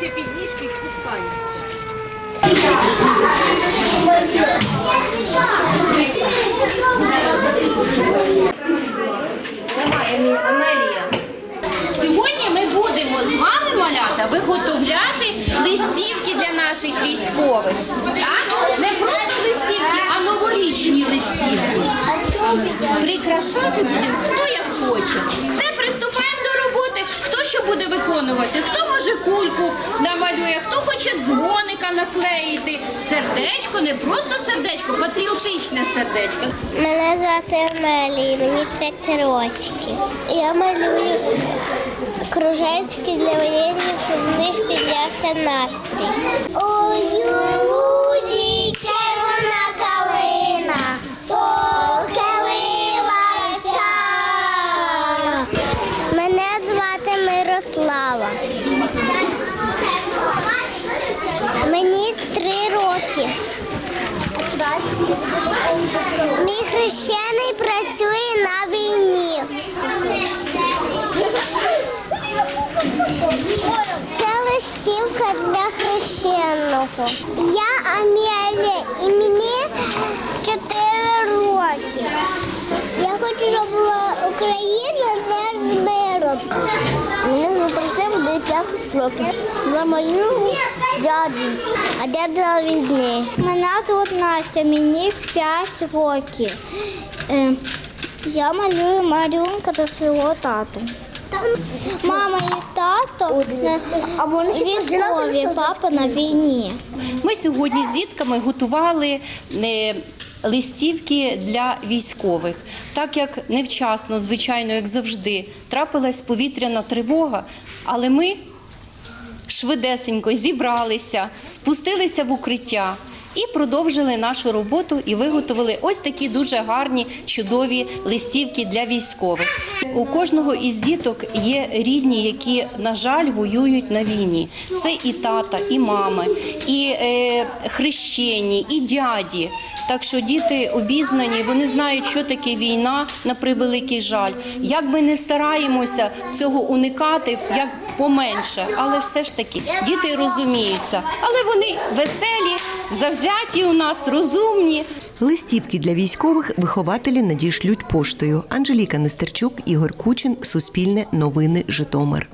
ще під ніжки і Амелія. Сьогодні ми будемо з вами, малята, виготовляти листівки для наших військових. Не просто листівки, а новорічні листівки. Прикрашати будемо хто як хоче. Все приступає що буде виконувати? Хто може кульку намалює, хто хоче дзвоника наклеїти. Сердечко, не просто сердечко, патріотичне сердечко. Мене звати Амелія, мені 5 років. Я малюю кружечки для воєнних, щоб в них піднявся настрій. Звати Мирослава. Мені три роки. Мій хрещений працює на війні. Це листівка для хрещеного. Я Амелія і мені 4 роки. Я хочу, щоб Україна теж з миром. Мені Артем буде 5 років. За мою дяді. А дядя на війні. Мене звуть Настя, мені 5 років. Е, Я малюю малюнка до свого тату. Мама і тато на військові, папа на війні. Ми сьогодні з дітками готували е, листівки для військових. Так як невчасно, звичайно, як завжди, трапилась повітряна тривога, але ми швидесенько зібралися, спустилися в укриття. І продовжили нашу роботу і виготовили ось такі дуже гарні, чудові листівки для військових. У кожного із діток є рідні, які, на жаль, воюють на війні. Це і тата, і мами, і е, хрещені, і дяді. Так що діти обізнані, вони знають, що таке війна на превеликий жаль. Як ми не стараємося цього уникати, як поменше, але все ж таки діти розуміються. Але вони веселі, завзяті у нас, розумні. Листівки для військових вихователі надішлють поштою. Анжеліка Нестерчук, Ігор Кучин, Суспільне новини, Житомир.